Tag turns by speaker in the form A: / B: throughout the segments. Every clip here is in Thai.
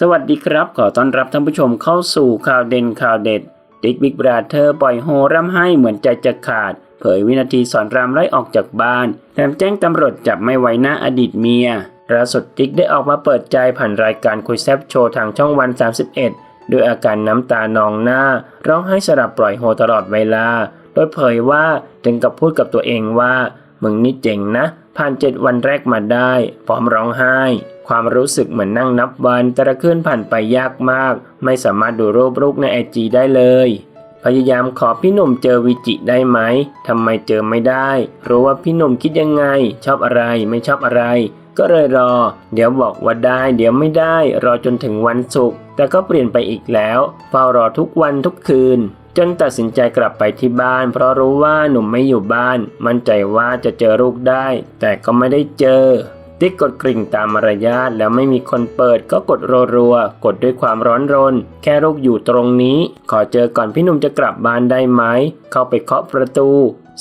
A: สวัสดีครับ ขอต้อนรับท่านผู้ชมเข้าสู่ข่าวเด่นข่าวเด็ด ติ๊กบิ๊กบราเธอร์ปล่อยโฮร่ำให้เหมือนใจจะขาด เผยวินาทีสอนรามไล่ออกจากบ้าน แถมแจ้งตำรวจจับไม่ไว้หน้าอดีตเมียล่าสุดติ๊กได้ออกมาเปิดใจผ่านรายการคุยแซบโชว์ทางช่องวัน 31 ด้วยอาการน้ำตานองหน้า ร้องไห้สลับปล่อยโฮตลอดเวลา โดยเผยว่าถึงกับพูดกับตัวเองว่า มึงนี่เจ๋งนะ ผ่านเจ็ดวันแรกมาได้ พร้อมร้องไห้ ความรู้สึกเหมือนนั่งนับวัน แต่ละคืนผ่านไปยากมาก ไม่สามารถดูรูปลูกในไอจีได้เลยพยายามขอพี่หนุ่มเจอวิจิได้ไหม ทำไมเจอไม่ได้ รู้ว่าพี่หนุ่มคิดยังไง ชอบอะไรไม่ชอบอะไร ก็เลยรอ เดี๋ยวบอกว่าได้ เดี๋ยวไม่ได้ รอจนถึงวันศุกร์ แต่ก็เปลี่ยนไปอีกแล้ว เฝ้ารอทุกวันทุกคืน จนตัดสินใจกลับไปที่บ้าน เพราะรู้ว่าหนุ่มไม่อยู่บ้าน มั่นใจว่าจะเจอลูกได้ แต่ก็ไม่ได้เจอ ติ๊กกดกริ่งตามมารยาทแล้วไม่มีคนเปิดก็กดรัวๆกดด้วยความร้อนรน แค่ลูกอยู่ตรงนี้ ขอเจอก่อนพี่หนุ่มจะกลับบ้านได้ไหม เข้าไปเคาะประตู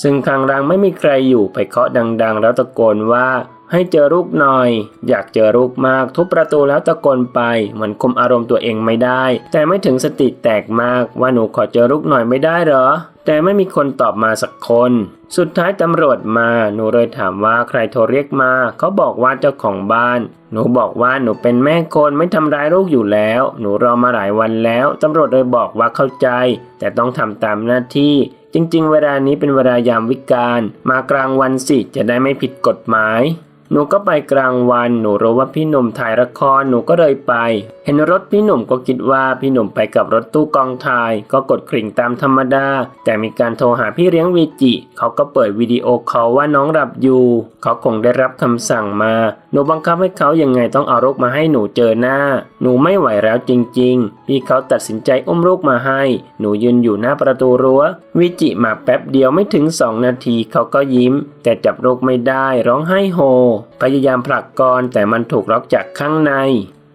A: ซึ่งข้างล่างไม่มีใครอยู่ไปเคาะดังๆ แล้วตะโกนว่า ให้เจอลูกหน่อย อยากเจอลูกมาก ทุบประตูแล้วตะโกนไป เหมือนคุมอารมณ์ตัวเองไม่ได้ แต่ไม่ถึงสติแตกมากว่าหนูขอเจอลูกหน่อยไม่ได้เหรอ แต่ไม่มีคนตอบมาสักคน สุดท้ายตำรวจมาหนูเลยถามว่าใครโทรเรียกมา เขาบอกว่าเจ้าของบ้าน หนูบอกว่าหนูเป็นแม่คนไม่ทำร้ายลูกอยู่แล้ว หนูรอมาหลายวันแล้วตำรวจเลยบอกว่าเข้าใจ แต่ต้องทำตามหน้าที่จริงๆ เวลานี้เป็นเวลายามวิกาลมากลางวันสิจะได้ไม่ผิดกฎหมาย หนูก็ไปกลางวันหนูรู้ว่าพี่หนุ่มถ่ายละครหนูก็เลยไป เห็นรถพี่หนุ่มก็คิดว่าพี่หนุ่มไปกับรถตู้กองถ่าย ก็กดกริ่งตามธรรมดา แต่มีการโทรหาพี่เลี้ยงวีจิ เขาก็เปิดวิดีโอคอลว่าน้องหลับอยู่ เขาคงได้รับคำสั่งมา หนูบังคับให้เขายังไงต้องเอาลูกมาให้หนูเจอหน้า หนูไม่ไหวแล้วจริง ๆ พี่เขาตัดสินใจอุ้มลูกมาให้ หนูยืนอยู่หน้าประตูรั้ว วิจิมาแป๊บเดียวไม่ถึงสองนาทีเขาก็ยิ้ม แต่จับลูกไม่ได้ร้องไห้โฮพยายามผลักกรแต่มันถูกล็อกจากข้างใน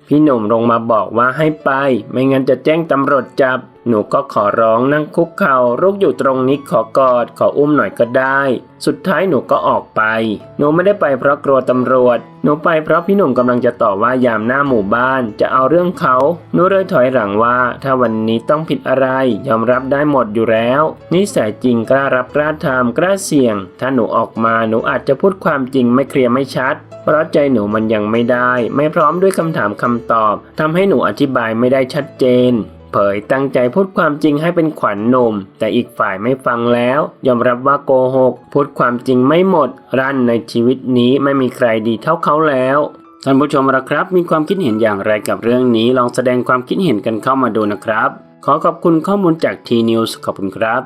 A: พี่หนุ่มลงมาบอกว่าให้ไป ไม่งั้นจะแจ้งตำรวจจับหนูก็ขอร้องนั่งคุกเข่าลูกอยู่ตรงนี้ขอกอดขออุ้มหน่อยก็ได้ สุดท้ายหนูก็ออกไป หนูไม่ได้ไปเพราะกลัวตำรวจ หนูไปเพราะพี่หนุ่มกำลังจะต่อว่ายามหน้าหมู่บ้าน จะเอาเรื่องเขา หนูเลยถอยหลังว่า ถ้าวันนี้ต้องผิดอะไร ยอมรับได้หมดอยู่แล้วนิสัยจริงกล้ารับกล้าทำกล้าเสี่ยง ถ้าหนูออกมาหนูอาจจะพูดความจริงไม่เคลียร์ไม่ชัดเพราะใจหนูมันยังไม่ได้ ไม่พร้อมด้วยคำถามคำตอบทำให้หนูอธิบายไม่ได้ชัดเจน เผยตั้งใจพูดความจริงให้เป็นขวัญหนม แต่อีกฝ่ายไม่ฟังแล้ว ยอมรับว่าโกหก พูดความจริงไม่หมด รั่นในชีวิตนี้ไม่มีใครดีเท่าเขาแล้วท่านผู้ชมละครับ มีความคิดเห็นอย่างไรกับเรื่องนี้ ลองแสดงความคิดเห็นกันเข้ามาดูนะครับ ขอขอบคุณข้อมูลจาก T News ขอบคุณครับ